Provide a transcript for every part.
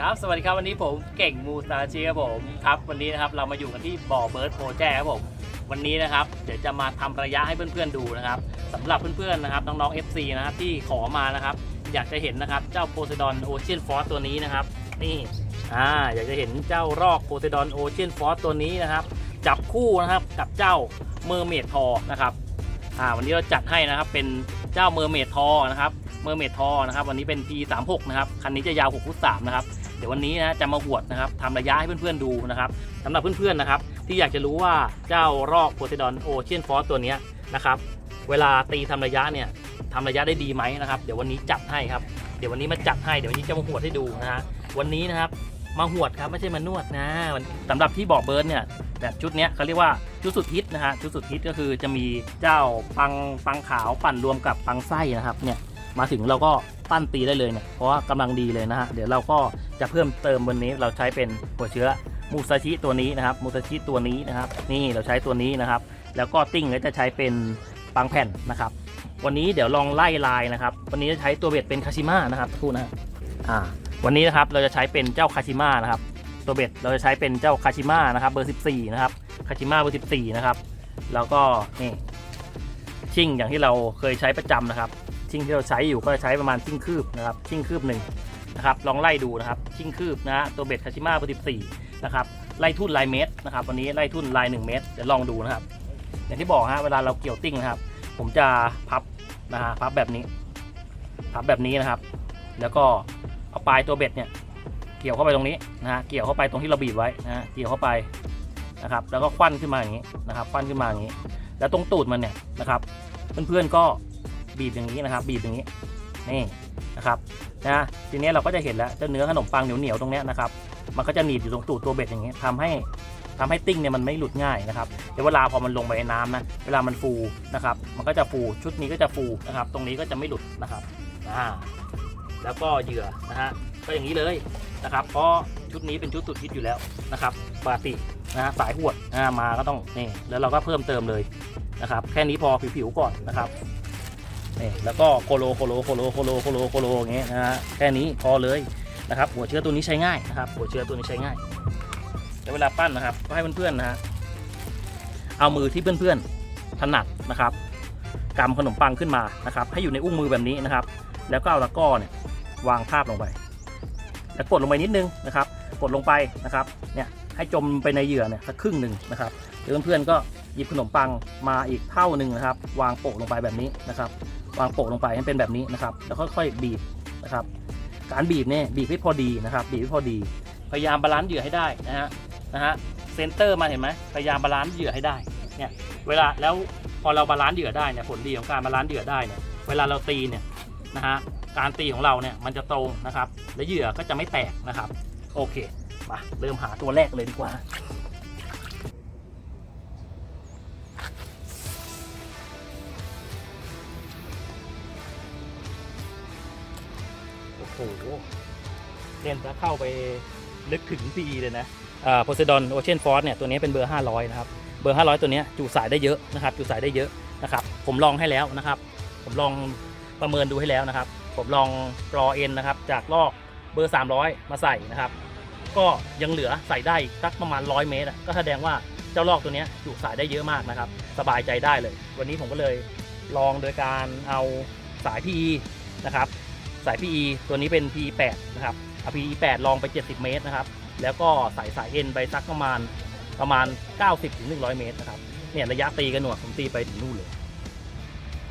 ครับสวัสดีครับวันนี้ผมเก่งมูสตาชีครับผมครับวันนี้นะครับเรามาอยู่กันที่บ่อเบิร์ดโปรแจครับผมวันนี้นะครับเดี๋ยวจะมาทำระยะให้เพื่อนๆดูนะครับสำหรับเพื่อนๆนะครับน้องๆ FC นะครับที่ขอมานะครับ อยากจะเห็นนะครับเจ้าโพไซดอนโอเชียนฟอสตัวนี้นะครับ นี่อ่าอยากจะเห็นเจ้ารอกโพไซดอนโอเชียนฟอสตัวนี้นะครับ จับคู่นะครับกับเจ้าเมอร์เมดทอนะครับอ่าวันนี้เราจัดให้นะครับเป็นเจ้าเมอร์เมดทอนะครับเมอร์เมดทอนะครับวันนี้เป็น P36 นะครับคันนี้จะยาว6ฟุต3นะครับ ดี๋ยววันนี้นะจะมาหวดนะครับทำระยะให้เพื่อนๆดูนะครับสำหรับเพื่อนๆนะครับ ที่อยากจะรู้ว่าเจ้ารอกโพไซดอนโอเชียนฟอสตัวนี้นะครับ เวลาตีทำระยะเนี่ยทำระยะได้ดีไหมนะครับ เดี๋ยววันนี้จัดให้ครับเดี๋ยววันนี้มาจัดให้เดี๋ยววันนี้จะมาหวดให้ดูนะฮะวันนี้นะครับมาหวดครับไม่ใช่มานวดนะสำหรับที่บอกเบิร์ดเนี่ยแบบชุดเนี้ยเขาเรียกว่าชุดสุดฮิตนะฮะชุดสุดฮิตก็คือจะมีเจ้าปังปังขาวปั่นรวมกับปังไส้นะครับเนี่ยมาถึงเราก็ ปั้นตีได้เลยเนี่ยเพราะว่ากำลังดีเลยนะฮะเดี๋ยวเราก็จะเพิ่มเติมวันนี้เราใช้เป็นหัวเชื้อมูซาชิตัวนี้นะครับมูซาชิตัวนี้นะครับ นี่เราใช้ตัวนี้นะครับ แล้วก็ติ้งก็จะใช้เป็นปังแผ่นนะครับ วันนี้เดี๋ยวลองไล่ลายนะครับ วันนี้จะใช้ตัวเบ็ดเป็นคาชิมะนะครับคู่นะอ่าวันนี้นะครับเราจะใช้เป็นเจ้าคาชิมะนะครับ ตัวเบ็ดเราจะใช้เป็นเจ้าคาชิมะนะครับ เบอร์ 14 นะครับคาชิมะเบอร์14 นะครับ แล้วก็นี่ชิ่งอย่างที่เราเคยใช้ประจำนะครับ ชิ่งที่เราใช้อยู่ก็จะใช้ประมาณชิ่งคืบนะครับชิ่งคืบหนึ่งนะครับลองไล่ดูนะครับชิงคืบนะฮะตัวเบ็ดคาชิมะเบอร์สิบสี่นะครับไล่ทุ่นลายเมตรนะครับวันนี้ไล่ทุ่นลายหนึ่งเมตรเดี๋ยวลองดูนะครับ อย่างที่บอกฮะเวลาเราเกี่ยวติ้งนะครับ ผมจะพับนะฮะพับแบบนี้ พับแบบนี้นะครับ แล้วก็เอาปลายตัวเบ็ดเนี่ยเกี่ยวเข้าไปตรงนี้นะฮะเกี่ยวเข้าไปตรงที่เราบีบไว้นะฮะเกี่ยวเข้าไปนะครับ แล้วก็ควันขึ้นมาอย่างนี้นะครับควันขึ้นมาอย่างนี้ แล้วตรงตูดมันเนี่ยนะครับ เพื่อนๆก็ บีบอย่างนี้นะครับ บีบอย่างนี้นี่นะครับนะทีนี้เราก็จะเห็นแล้วเจ้าเนื้อขนมปังเหนียวๆตรงนี้นะครับมันก็จะหนีบอยู่ตรงตูดตัวเบ็ดอย่างเงี้ยทำให้ทำให้ติ้งเนี่ยมันไม่หลุดง่ายนะครับเดี๋ยวเวลาพอมันลงไปในน้ำนะเวลามันฟูนะครับมันก็จะฟูชุดนี้ก็จะฟูนะครับ ตรงนี้ก็จะไม่หลุดนะครับอ่าแล้วก็เหยื่อนะฮะก็อย่างนี้เลยนะครับเพราะชุดนี้เป็นชุดสุดฮิตอยู่แล้วนะครับปกตินะสายหวดอ่ามาก็ต้องนี่แล้วเราก็เพิ่มเติมเลยนะครับ แค่นี้พอผิวๆก่อนนะครับ นี่แล้วก็โคโลโคโลโคโลโคโลโคโลโคโลอย่างเงี้ยนะฮะแค่นี้พอเลยนะครับ หัวเชื้อตัวนี้ใช้ง่ายนะครับ หัวเชื้อตัวนี้ใช้ง่ายแล้วเวลาปั้นนะครับก็ให้เพื่อนๆนะฮะเอามือที่เพื่อนๆถนัดนะครับกำขนมปังขึ้นมานะครับ ให้อยู่ในอุ้งมือแบบนี้นะครับ แล้วก็เอาตะกร้อเนี่ยวางทาบลงไป แล้วกดลงไปนิดนึงนะครับ กดลงไปนะครับเนี่ยให้จมไปในเหยื่อเนี่ยสักครึ่งหนึ่งนะครับเดี๋ยวเพื่อนๆก็หยิบขนมปังมาอีกเท่าหนึ่งนะครับ วางโปะลงไปแบบนี้นะครับ วางโปะลงไปให้เป็นแบบนี้นะครับแล้วค่อยๆบีบนะครับ การบีบเนี่ยบีบให้พอดีนะครับ บีบให้พอดี พยายามบาลานซ์เหยื่อให้ได้นะฮะนะฮะเซนเตอร์มาเห็นไหมพยายามบาลานซ์เหยื่อให้ได้เนี่ยเวลาแล้วพอเราบาลานซ์เหยื่อได้เนี่ยผลดีของการบาลานซ์เหยื่อได้เนี่ยเวลาเราตีเนี่ยนะฮะการตีของเราเนี่ยมันจะตรงนะครับ และเหยื่อก็จะไม่แตกนะครับ โอเคมาเริ่มหาตัวแรกเลยดีกว่า โอ้โหเล่นแล้วเข้าไปลึกถึงปีเลยนะอ่าโพไซดอนโอเชียนฟอสเนี่ยตัวนี้เป็นเบอร์ 500 นะครับ เบอร์ 500 ตัวนี้จุสายได้เยอะนะครับจุสายได้เยอะนะครับ ผมลองให้แล้วนะครับ ผมลองประเมินดูให้แล้วนะครับ ผมลองรอเอ็นนะครับ จากลอกเบอร์ 300 มาใส่นะครับ ก็ยังเหลือใส่ได้สักประมาณ 100 เมตร ก็แสดงว่าเจ้าลอกตัวนี้จุสายได้เยอะมากนะครับ สบายใจได้เลย วันนี้ผมก็เลยลองโดยการเอาสาย PE นะครับ สาย PE ตัวนี้เป็น PE8 นะครับเอา PE8 ลองไป 70 เมตรนะครับ แล้วก็สายสาย N ไปสักประมาณประมาณ 90ถึง100 เมตรนะครับ เนี่ยระยะตีกันหนวดผมตีไปถึงนู่นเลย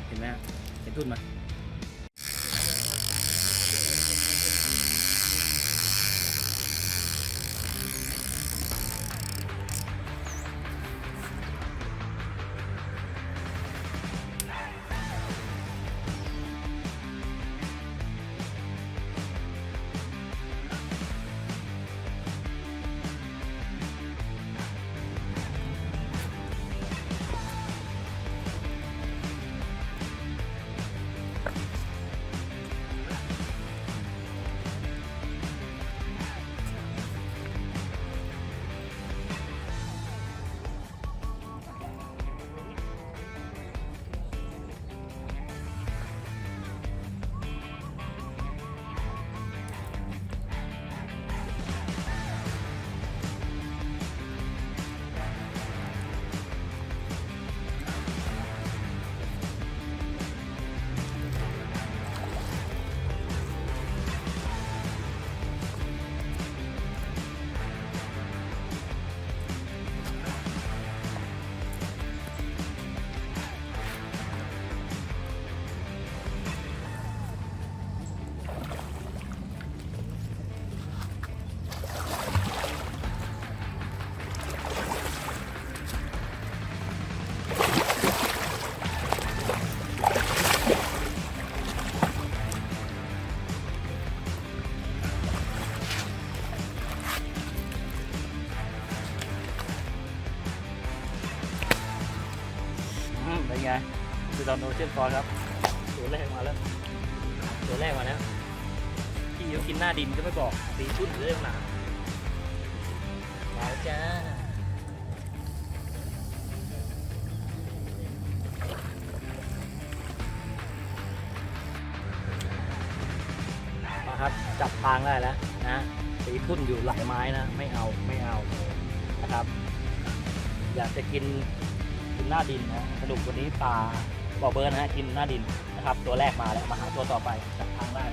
เห็นไหมเห็นทุ่นไหม ซิดอนโอเชียนฟอร์ครับตัวแรกมาแล้วตัวแรกมาแล้วพี่เขากินหน้าดินก็ไม่บอกตีชุดเรื่องหนาแล้วจ้ามาครับจับทางได้แล้วนะตีทุ่นอยู่หลายไม้นะ ไม่เอาไม่เอานะครับ อยากจะกิน นหน้าดินนะสรุปวันนี้ปลาบ่อเบิร์นนะฮะกินหน้าดินนะครับ ตัวแรกมาแล้วมาหาตัวต่อไปจากทางได้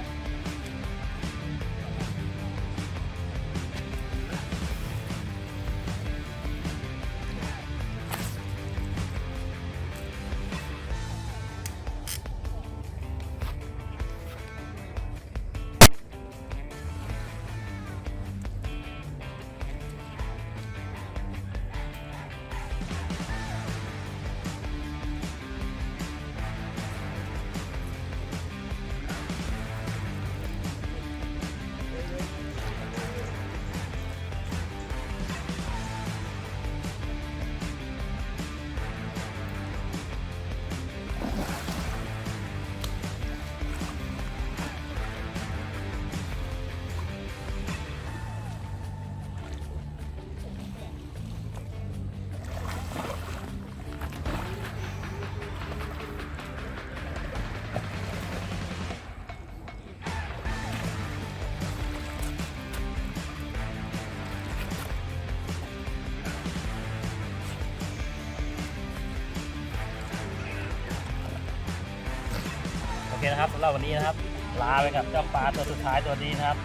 เคนะครับสำหรับวันนี้นะครับ ลาไปกับเจ้าปลาตัวสุดท้ายตัวนี้นะครับ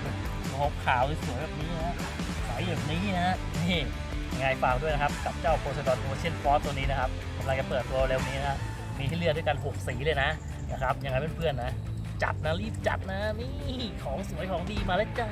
หกขาวสวยๆแบบนี้นะใสแบบนี้นะฮะนี่ยังไงฝากด้วยนะครับ กับเจ้าโพไซดอนโอเชียนฟอสตัวนี้นะครับกำลังจะเปิดตัวเร็วนี้นะมีให้เลือกด้วยกัน 6 สีเลยนะนะครับยังไงเพื่อนๆนะ จัดนะรีบจัดนะนี่ของสวยของดีมาแล้วจ้า